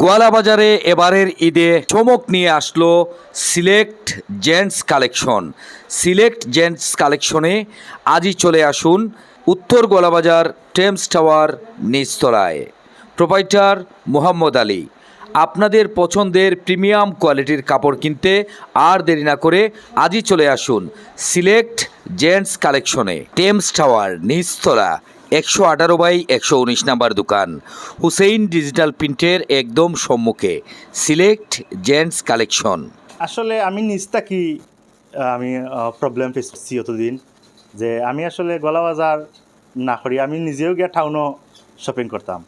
গোয়ালা বাজারে এবারের ঈদে চমক নিয়ে আসলো select gents collection. Select gents কালেকশনে আজই চলে আসুন উত্তর গোয়ালাবাজার টেমস টাওয়ার নিচতলায়। প্রোপাইটার মোহাম্মদ আলী, আপনাদের পছন্দের প্রিমিয়াম কোয়ালিটির কাপড় কিনতে আর দেরি না করে আজই চলে আসুন সিলেক্ট জেন্টস কালেকশনে। টেমস টাওয়ার নিচতলা। একশো আঠারো বাই একশো উনিশ নাম্বার দোকান। হুসেইন ডিজিটাল প্রিন্টের একদম সম্মুখে। Select gents collection. আসলে আমি নিজ থাকি আমি প্রবলেম ফেস করছি অতদিন, যে আমি আসলে গলা বাজার না করি, আমি নিজেও গিয়ে টাউনও শপিং করতাম।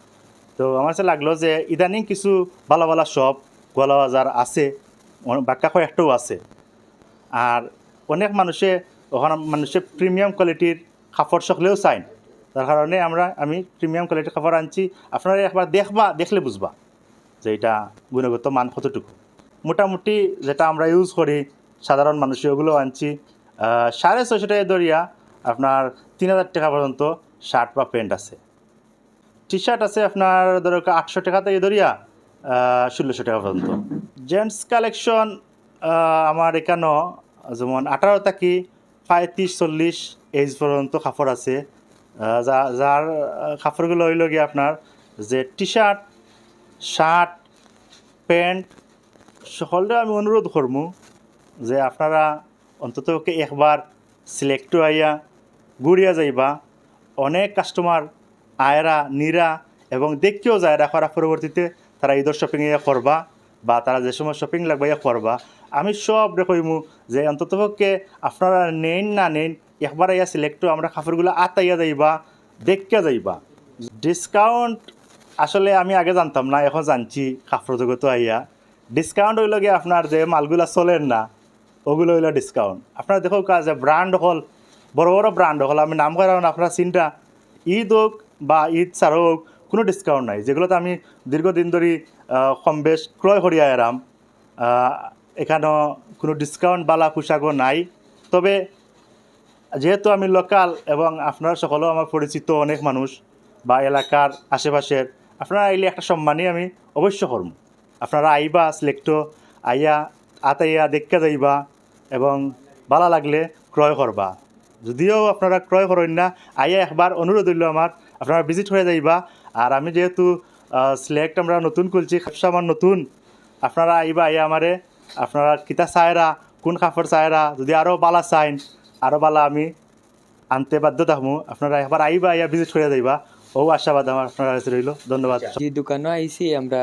তো আমার কাছে লাগল যে ইদানিং কিছু ভালো ভালো শপ গলা বাজার আছে বাক্কা কয়েকটাও আছে। আর অনেক মানুষে, ওখানে মানুষে প্রিমিয়াম কোয়ালিটির কাপড় সকলেও চাই তার কারণে আমরা, আমি প্রিমিয়াম কোয়ালিটির কাপড় আনছি। আপনারা একবার দেখবা, দেখলে বুঝবা যে এটা গুণগত মান কতটুকু। মোটামুটি যেটা আমরা ইউজ করি, সাধারণ মানুষ ওগুলো আনছি। সাড়ে ছয়শো টাকা দরিয়া, আপনার তিন হাজার টাকা পর্যন্ত শার্ট বা প্যান্ট আছে। টি শার্ট আছে আপনার, ধরো আটশো টাকা থেকে দরিয়া ষোলোশো টাকা পর্যন্ত। জেন্টস কালেকশন আমার এখানেও যেমন আঠারো থাকি, পঁয়ত্রিশ, চল্লিশ এইজ পর্যন্ত কাপড় আছে। যার কাপড়গুলো হইল গিয়ে আপনার যে টি শার্ট শার্ট প্যান্ট সকলরে আমি অনুরোধ করব যে আপনারা অন্তত একবার সিলেক্ট আইয়া ঘুরিয়া যাইবা। অনেক কাস্টমার আয়রা, নিরা এবং দেখতেও যায় করার পরবর্তীতে তারা ঈদের শপিং ইয়া করবা বা তারা যে সময় শপিং লাগবে ইয়া করবা। আমি সব কইমু যে অন্তত পক্ষে আপনারা নেন না নেন একবার ইয়া সিলেক্ট আমরা কাপড়গুলো আতাইয়া যাইবা, দেখিয়া যাইবা। ডিসকাউন্ট আসলে আমি আগে জানতাম না, এখন জানছি কাপড় জগত আইয়া। ডিসকাউন্ট হইল গিয়ে আপনার যে মালগুলা চলেন না, ওগুলো হইল ডিসকাউন্ট আপনার দেখো কাজ ব্র্যান্ড হল, বড় বড় ব্র্যান্ড হল, আমি নাম করার আপনার চিন্তা ঈদ হোক বা ঈদ ছাড়া হোক, কোনো ডিসকাউন্ট নাই। যেগুলোতে আমি দীর্ঘদিন ধরে কম বেশ ক্রয় করি আরাম এখানেও কোনো ডিসকাউন্ট বালা, পোশাকও নাই। তবে যেহেতু আমি লোকাল এবং আপনারা সকলেও আমার পরিচিত অনেক মানুষ বা এলাকার আশেপাশের, আপনারা আইলে একটা সম্মানই আমি অবশ্য করব। আপনারা আইবা সিলেক্টো আইয়া, আতাইয়া, দেখা যাইবা এবং ভালো লাগলে ক্রয় করবা। যদিও আপনারা ক্রয় করেন না, আইয়া একবার অনুরোধ হইল আমার, আপনারা ভিজিট হয়ে যাইবা। আর আমি যেহেতু সিলেক্ট আমরা নতুন খুলছি, ব্যবসা আমার নতুন, আপনারা আইবা, আইয়া আমারে, আপনারা কিতা চায়রা, কোন কাপড় চায়রা, যদি আরও বালা চাইন আরও বালা আমি আনতে বাধ্য থাকব আপনারা একবার আইবা আইয়া ভিজিট করে যাইবা। ও আশাবাদ আমার, আপনার কাছে রইল। ধন্যবাদ। যে দোকানও আইসি আমরা